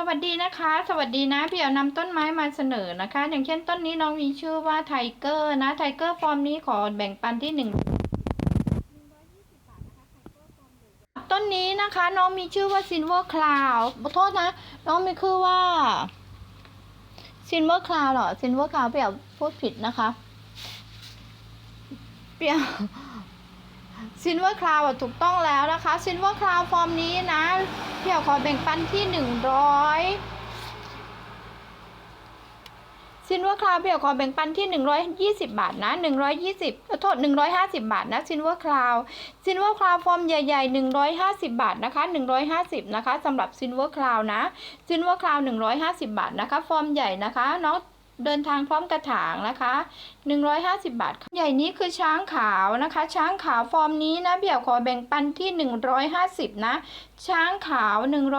สวัสดีนะคะ สวัสดีนะพี่เอานำต้นไม้มาเสนอนะคะ อย่างเช่นต้นนี้น้องมีชื่อว่าไทเกอร์นะไทเกอร์ฟอร์มนี้ขอแบ่งปันที่หนึ่งต้นนี้นะคะน้องมีชื่อว่าซินเวอร์คลาวขอโทษนะ น้องมีชื่อว่าซินเวอร์คลาวเหรอซินเวอร์คลาวพี่เอาพูดผิดนะคะ เปรียว ซินเวอร์คลาวถูกต้องแล้วนะคะซินเวอร์คลาวฟอร์มนี้นะพี่เอาขอแบ่งปันที่หนึ่งร้อยซินเวอร์คลาวพี่เอาขอแบ่งปันที่หนึ่งร้อยยี่สิบบาทนะหนึ่งร้อยยี่สิบโทษหนึ่งร้อยห้าสิบบาทนะซินเวอร์คลาวซินเวอร์คลาวฟอร์มใหญ่ๆหนึ่งร้อยห้าสิบบาทนะคะหนึ่งร้อยห้าสิบนะคะสำหรับซินเวอร์คลาวนะซินเวอร์คลาวหนึ่งร้อยห้าสิบบาทนะคะ ฟอร์มใหญ่นะคะน้อง เดินทางพร้อมกระถางนะคะ 150 บาทค่ะใหญ่นี้คือช้างขาวนะคะ ช้างขาวฟอร์มนี้นะเบี่ยวขอแบ่งปันที่ 150 นะ ช้างขาว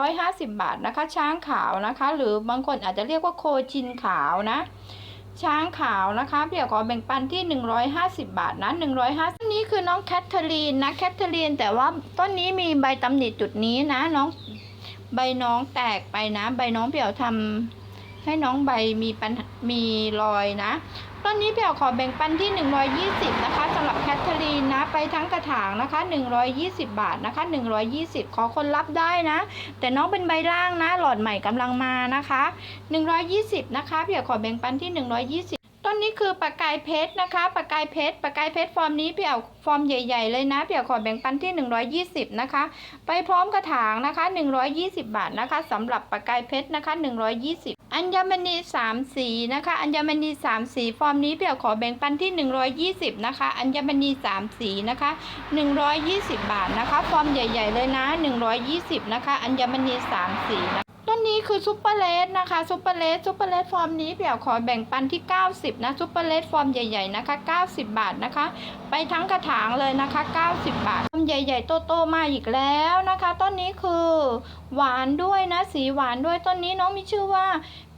150 บาทนะคะ ช้างขาวนะคะ หรือบางคนอาจจะเรียกว่าโคจินขาวนะช้างขาวนะคะเบี่ยวขอแบ่งปันที่ 150 บาทนะ150ต้นนี้คือน้องแคทเธอรีนนะแคทเธอรีนแต่ว่าต้นนี้มีใบตำหนิจุดนี้นะน้องใบน้องแตกไปนะ ใบน้องเบี่ยวทำ ให้น้องใบมีปัญมีรอยนะต้นนี้เปียวขอแบ่งปันที่ 120 นะคะสำหรับแคทเธอรีนนะ ไปทั้งกระถางนะคะ 120 บาทนะคะ 120 ขอคนรับได้นะ แต่น้องเป็นใบล่างนะ หลอดใหม่กำลังมานะคะ 120 นะคะเปี่ยวขอแบ่งปันที่ 120ต้นนี้คือปากกายเพชรนะคะปากกายเพชรปากกายเพชรฟอร์มนี้เปี่ยวฟอร์มใหญ่ ๆ เลยนะเปี่ยวขอแบ่งปันที่ 120 นะคะ ไปพร้อมกระถางนะคะ 120 บาทนะคะสำหรับปากกายเพชรนะคะ 120 อัญมณีสามสีนะคะอัญมณีสามสีฟอร์มนี้เปี่ยวขอแบ่งปันที่ 120นะคะอัญมณีสามสีนะคะ120 บาทนะคะ ฟอร์มใหญ่ ๆ เลยนะ 120นะคะอัญมณีสามสีนะต้นนี้คือซุปเปอร์เลสนะคะซุปเปอร์เลสซุปเปอร์เลสฟอร์มนี้เปี่ยวขอแบ่งปันที่ 90 นะซุปเปอร์เลสฟอร์มใหญ่ๆนะคะ 90 บาทนะคะ ไปทั้งกระถางเลยนะคะ 90 บาท ใหญ่ๆโตๆมาอีกแล้วนะคะ ต้นนี้คือ หวานด้วยนะสีหวานด้วยต้นนี้น้องมีชื่อว่า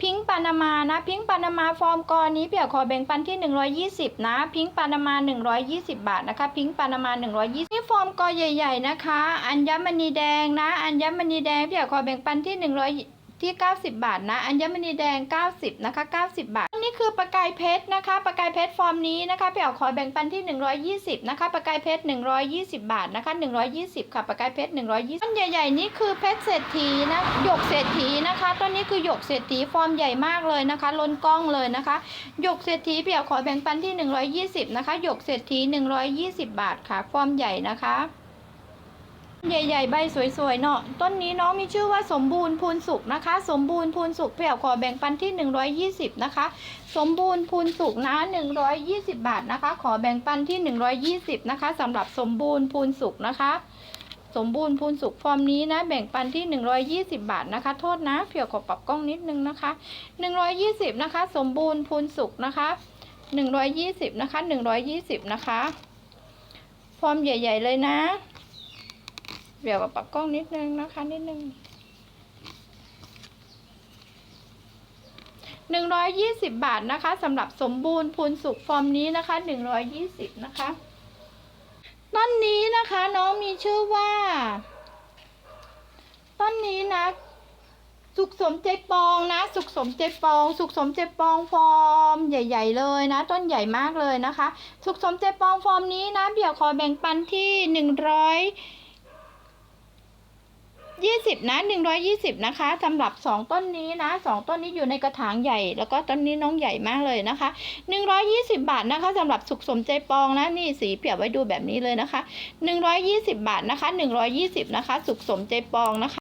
พิงค์ปานามานะพิงค์ปานามาฟอร์มกอนี้เปี่ยวขอแบ่งปันที่ 120 นะพิงค์ปานามา 120 บาทนะคะ พิงค์ปานามา 120นี่ฟอร์มกอใหญ่ ๆ นะคะ อัญมณีแดงนะ อัญมณีแดงเปี่ยวขอแบ่งปันที่ 100 ที่ 90 บาทนะ อัญมณีแดง 90 นะคะ 90 บาทนนี้คือประกายเพชรนะคะ ประกายเพชรฟอร์มนี้นะคะเปี่ยวขอแบ่งปันที่ 120 นะคะ ประกายเพชร 120 บาทนะคะ 120 ค่ะ ประกายเพชร 120 ต้นใหญ่ ๆ นี่คือเพชรเศรษฐีนะ หยกเศรษฐีนะคะ ต้นนี้คือหยกเศรษฐีฟอร์มใหญ่มากเลยนะคะ ล้นกล้องเลยนะคะ หยกเศรษฐีเปี่ยวขอแบ่งปันที่ 120 นะคะ หยกเศรษฐี 120 บาทค่ะ ฟอร์มใหญ่นะคะ ใหญ่ๆ ใบสวยๆ เนาะ ต้นนี้น้องมีชื่อว่าสมบูรณ์พูนสุกนะคะ สมบูรณ์พูนสุกเปี่ยวขอแบ่งปันที่ 120 นะคะ สมบูรณ์พูนสุกนะ 120 บาทนะคะ ขอแบ่งปันที่ 120 นะคะสำหรับสมบูรณ์พูนสุกนะคะ สมบูรณ์พูนสุกฟอร์มนี้นะ แบ่งปันที่ 120 บาทนะคะ โทษนะเปี่ยวขอปรับกล้องนิดนึงนะคะ 120 นะคะ สมบูรณ์พูนสุกนะคะ 120 นะคะ 120 นะคะ ฟอร์มใหญ่ ๆ เลยนะ เดี๋ยวปรับกล้องนิดนึงนะคะนิดนึงหนึ่งร้อยยี่สิบบาทนะคะสำหรับสมบูรณ์พูนสุกฟอร์มนี้นะคะหนึ่งร้อยยี่สิบนะคะต้นนี้นะคะน้องมีชื่อว่าต้นนี้นะ สุขสมใจปองนะ สุขสมใจปอง สุขสมใจปองฟอร์มใหญ่ ๆ เลยนะ ต้นใหญ่มากเลยนะคะ สุขสมใจปองฟอร์มนี้นะเบี่ยวขอแบ่งปันที่หนึ่งร้อย ยี่สิบนะหนึ่งร้อยยี่สิบนะคะสำหรับสองต้นนี้นะสองต้นนี้อยู่ในกระถางใหญ่ แล้วก็ต้นนี้น้องใหญ่มากเลยนะคะหนึ่งร้อยยี่สิบาทนะคะสำหรับสุขสมใจปองนะนี่สีเปรียบไว้ดูแบบนี้เลยนะคะหนึ่งร้อยยี่สิบาทนะคะหนึ่งร้อยยี่สิบนะคะ สุขสมใจปองนะคะ